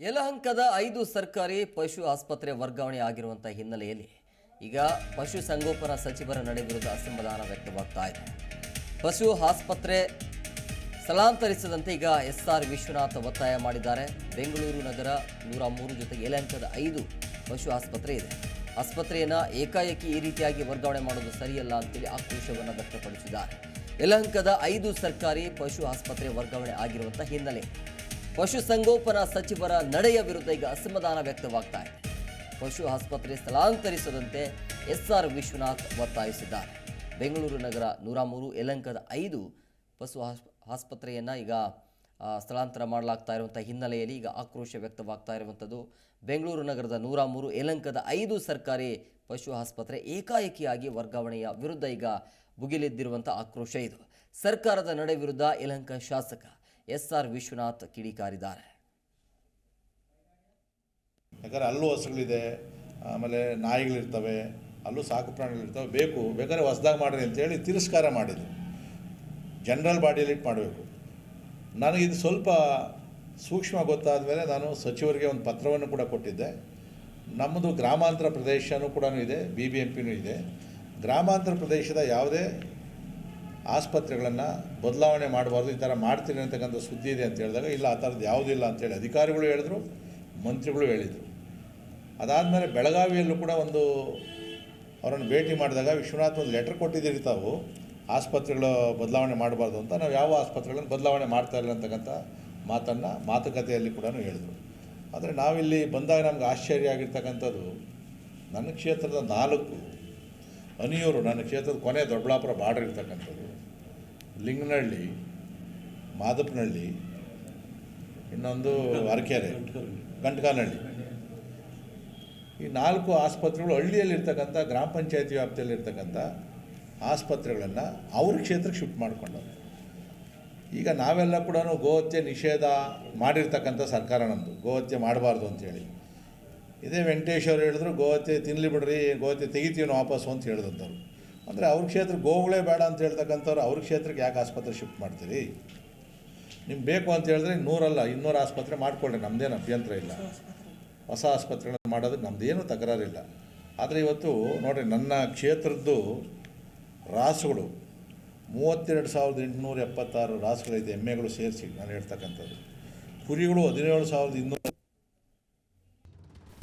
ಯಲಹಂಕದ ಐದು ಸರ್ಕಾರಿ ಪಶು ಆಸ್ಪತ್ರೆ ವರ್ಗಾವಣೆ ಆಗಿರುವಂತಹ ಹಿನ್ನೆಲೆಯಲ್ಲಿ ಈಗ ಪಶು ಸಂಗೋಪನಾ ಸಚಿವರ ನಡೆ ವಿರುದ್ಧ ಅಸಮಾಧಾನ ವ್ಯಕ್ತವಾಗ್ತಾ ಇದೆ. ಪಶು ಆಸ್ಪತ್ರೆ ಸ್ಥಳಾಂತರಿಸದಂತೆ ಈಗ ಎಸ್ ಆರ್ ವಿಶ್ವನಾಥ್ ಒತ್ತಾಯ ಮಾಡಿದ್ದಾರೆ. ಬೆಂಗಳೂರು ನಗರ ನೂರ ಮೂರು ಜೊತೆಗೆ ಯಲಹಂಕದ ಐದು ಪಶು ಆಸ್ಪತ್ರೆ ಇದೆ. ಆಸ್ಪತ್ರೆಯನ್ನು ಏಕಾಏಕಿ ಈ ರೀತಿಯಾಗಿ ವರ್ಗಾವಣೆ ಮಾಡೋದು ಸರಿಯಲ್ಲ ಅಂತೇಳಿ ಆಕ್ರೋಶವನ್ನು ವ್ಯಕ್ತಪಡಿಸಿದ್ದಾರೆ. ಯಲಹಂಕದ ಐದು ಸರ್ಕಾರಿ ಪಶು ಆಸ್ಪತ್ರೆ ವರ್ಗಾವಣೆ ಆಗಿರುವಂಥ ಹಿನ್ನೆಲೆ ಪಶುಸಂಗೋಪನಾ ಸಚಿವರ ನಡೆಯ ವಿರುದ್ಧ ಈಗ ಅಸಮಾಧಾನ ವ್ಯಕ್ತವಾಗ್ತಾ ಇದೆ. ಪಶು ಆಸ್ಪತ್ರೆ ಸ್ಥಳಾಂತರಿಸದಂತೆ ಎಸ್ಆರ್ ವಿಶ್ವನಾಥ್ ಒತ್ತಾಯಿಸಿದ್ದಾರೆ. ಬೆಂಗಳೂರು ನಗರ ನೂರ ಮೂರು, ಯಲಂಕದ ಐದು ಪಶು ಆಸ್- ಆಸ್ಪತ್ರೆಯನ್ನು ಈಗ ಸ್ಥಳಾಂತರ ಮಾಡಲಾಗ್ತಾ ಇರುವಂಥ ಹಿನ್ನೆಲೆಯಲ್ಲಿ ಈಗ ಆಕ್ರೋಶ ವ್ಯಕ್ತವಾಗ್ತಾ ಇರುವಂಥದ್ದು ಬೆಂಗಳೂರು ನಗರದ ನೂರ ಮೂರು, ಯಲಂಕದ ಐದು ಸರ್ಕಾರಿ ಪಶು ಆಸ್ಪತ್ರೆ ಏಕಾಏಕಿಯಾಗಿ ವರ್ಗಾವಣೆಯ ವಿರುದ್ಧ ಈಗ ಭುಗಿಲೆದ್ದಿರುವಂಥ ಆಕ್ರೋಶ ಇದು. ಸರ್ಕಾರದ ನಡೆ ವಿರುದ್ಧ ಯಲಂಕ ಶಾಸಕ ಎಸ್ ಆರ್ ವಿಶ್ವನಾಥ್ ಕಿಡಿಕಾರಿದ್ದಾರೆ. ಯಾಕಂದರೆ ಅಲ್ಲೂ ಹಸುಗಳಿದೆ, ಆಮೇಲೆ ನಾಯಿಗಳಿರ್ತವೆ, ಅಲ್ಲೂ ಸಾಕು ಪ್ರಾಣಿಗಳಿರ್ತವೆ. ಬೇಕು, ಬೇಕಾದ್ರೆ ಹೊಸ್ದಾಗಿ ಮಾಡಿರಿ ಅಂತೇಳಿ ತಿರಸ್ಕಾರ ಮಾಡಿದ್ರು. ಜನರಲ್ ಬಾಡಿಯಲ್ಲಿ ಮಾಡಬೇಕು. ನನಗಿದು ಸ್ವಲ್ಪ ಸೂಕ್ಷ್ಮ ಗೊತ್ತಾದ ಮೇಲೆ ನಾನು ಸಚಿವರಿಗೆ ಒಂದು ಪತ್ರವನ್ನು ಕೂಡ ಕೊಟ್ಟಿದ್ದೆ. ನಮ್ಮದು ಗ್ರಾಮಾಂತರ ಪ್ರದೇಶನೂ ಕೂಡ ಇದೆ, ಬಿ ಬಿ ಎಂ ಪಿನೂ ಇದೆ. ಗ್ರಾಮಾಂತರ ಪ್ರದೇಶದ ಯಾವುದೇ ಆಸ್ಪತ್ರೆಗಳನ್ನು ಬದಲಾವಣೆ ಮಾಡಬಾರ್ದು, ಈ ಥರ ಮಾಡ್ತೀನಿ ಅಂತಕ್ಕಂಥ ಸುದ್ದಿ ಇದೆ ಅಂತ ಹೇಳಿದಾಗ, ಇಲ್ಲ, ಆ ಥರದ್ದು ಯಾವುದಿಲ್ಲ ಅಂತೇಳಿ ಅಧಿಕಾರಿಗಳು ಹೇಳಿದ್ರು, ಮಂತ್ರಿಗಳು ಹೇಳಿದರು. ಅದಾದಮೇಲೆ ಬೆಳಗಾವಿಯಲ್ಲೂ ಕೂಡ ಒಂದು ಅವರನ್ನು ಭೇಟಿ ಮಾಡಿದಾಗ, ವಿಶ್ವನಾಥ್ ಒಂದು ಲೆಟರ್ ಕೊಟ್ಟಿದ್ದೀರಿ ತಾವು, ಆಸ್ಪತ್ರೆಗಳು ಬದಲಾವಣೆ ಮಾಡಬಾರ್ದು ಅಂತ, ನಾವು ಯಾವ ಆಸ್ಪತ್ರೆಗಳನ್ನು ಬದಲಾವಣೆ ಮಾಡ್ತಾ ಇಲ್ಲ ಅಂತಕ್ಕಂಥ ಮಾತನ್ನು ಮಾತುಕತೆಯಲ್ಲಿ ಕೂಡ ಹೇಳಿದರು. ಆದರೆ ನಾವಿಲ್ಲಿ ಬಂದಾಗ ನಮ್ಗೆ ಆಶ್ಚರ್ಯ ಆಗಿರ್ತಕ್ಕಂಥದ್ದು, ನನ್ನ ಕ್ಷೇತ್ರದ ನಾಲ್ಕು ಅನಿಯೂರು ನನ್ನ ಕ್ಷೇತ್ರದ ಕೊನೆ ದೊಡ್ಡಬಳ್ಳಾಪುರ ಬಾರ್ಡರ್ ಇರ್ತಕ್ಕಂಥದ್ದು ಲಿಂಗನಹಳ್ಳಿ, ಮಾದಪ್ಪನಹಳ್ಳಿ, ಇನ್ನೊಂದು ಅರಕೆರೆ ಗಂಟಕಾನಹಳ್ಳಿ ಈ ನಾಲ್ಕು ಆಸ್ಪತ್ರೆಗಳು ಹಳ್ಳಿಯಲ್ಲಿರ್ತಕ್ಕಂಥ, ಗ್ರಾಮ ಪಂಚಾಯತಿ ವ್ಯಾಪ್ತಿಯಲ್ಲಿರ್ತಕ್ಕಂಥ ಆಸ್ಪತ್ರೆಗಳನ್ನು ಅವ್ರ ಕ್ಷೇತ್ರಕ್ಕೆ ಶಿಫ್ಟ್ ಮಾಡಿಕೊಂಡವ್ರು. ಈಗ ನಾವೆಲ್ಲ ಕೂಡ ಗೋಹತ್ಯೆ ನಿಷೇಧ ಮಾಡಿರ್ತಕ್ಕಂಥ ಸರ್ಕಾರ ನಮ್ಮದು ಗೋಹತ್ಯೆ ಮಾಡಬಾರ್ದು ಅಂತೇಳಿ. ಇದೇ ವೆಂಕಟೇಶ್ ಅವ್ರು ಹೇಳಿದ್ರು ಗೋಹತ್ಯೆ ತಿನ್ನಲಿ ಬಿಡ್ರಿ ಗೋಹತ್ಯೆ ತೆಗಿತೀವಿ ನಾವು ವಾಪಸ್ಸು ಅಂತ ಹೇಳಿದಂಥವ್ರು. ಅಂದರೆ ಅವ್ರ ಕ್ಷೇತ್ರ ಗೋಗಳೇ ಬೇಡ ಅಂತ ಹೇಳ್ತಕ್ಕಂಥವ್ರು ಅವ್ರ ಕ್ಷೇತ್ರಕ್ಕೆ ಯಾಕೆ ಆಸ್ಪತ್ರೆ ಶಿಫ್ಟ್ ಮಾಡ್ತೀರಿ? ನಿಮ್ಗೆ ಬೇಕು ಅಂತ ಹೇಳಿದ್ರೆ ನೂರಲ್ಲ, ಇನ್ನೂರು ಆಸ್ಪತ್ರೆ ಮಾಡಿಕೊಳ್ಳಿ ನಮ್ಮದೇನು ಅಭ್ಯಂತರ ಇಲ್ಲ. ಹೊಸ ಆಸ್ಪತ್ರೆಗಳನ್ನು ಮಾಡೋದಕ್ಕೆ ನಮ್ಮದೇನು ತಕರಾರಿಲ್ಲ. ಆದರೆ ಇವತ್ತು ನೋಡಿರಿ, ನನ್ನ ಕ್ಷೇತ್ರದ್ದು ರಾಸುಗಳು, ಮೂವತ್ತೆರಡು ಸಾವಿರದ ಎಂಟುನೂರ ಎಪ್ಪತ್ತಾರು ರಾಸುಗಳಿದೆ, ಎಮ್ಮೆಗಳು ಸೇರಿಸಿ ನಾನು ಹೇಳ್ತಕ್ಕಂಥದ್ದು. ಕುರಿಗಳು ಹದಿನೇಳು ಸಾವಿರದ ಇನ್ನೂರ